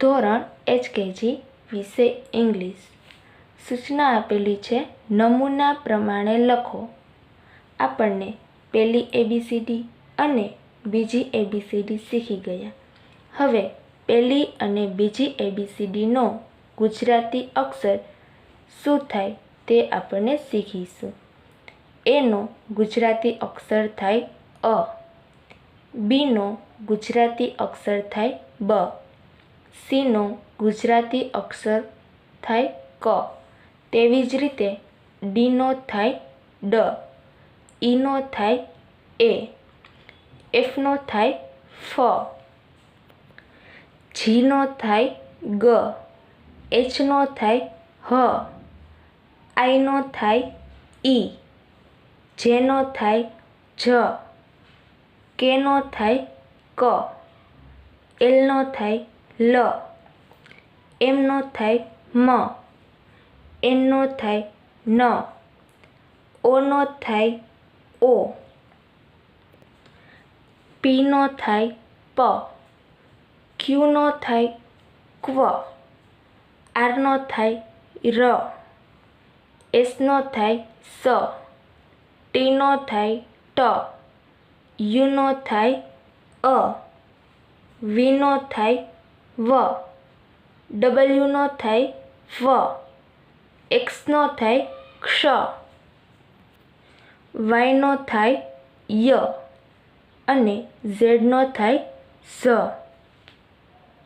ધોરણ એચકેજી વિષય ઇંગ્લિશ સૂચના આપેલી છે, નમૂના પ્રમાણે લખો. આપણને પહેલી એબીસીડી અને બીજી એબીસીડી શીખી ગયા. હવે પહેલી અને બીજી એબીસીડીનો ગુજરાતી અક્ષર શું થાય તે આપણને શીખીશું. એનો ગુજરાતી અક્ષર થાય અ. બીનો ગુજરાતી અક્ષર થાય બ. સીનો ગુજરાતી અક્ષર થાય ક. તેવી જ રીતે ડીનો થાય ડ. ઈનો થાય એ. એફનો થાય ફ. જીનો થાય ગ. એચનો થાય હ. આઈનો થાય ઈ. જેનો થાય જ. કેનો થાય ક. એલનો થાય લ એમનો થાય મ એનનો થાય ન ઓનો થાય ઓ પીનો થાય પ ક્યુનો થાય ક્વ આરનો થાય ર એસનો થાય સ ટીનો થાય ટ યુનો થાય અ વીનો થાય વ. ડબલ્યુનો થાય વ. એક્સનો થાય ક્ષ. વાયનો થાય ય. અને ઝેડનો થાય ઝ.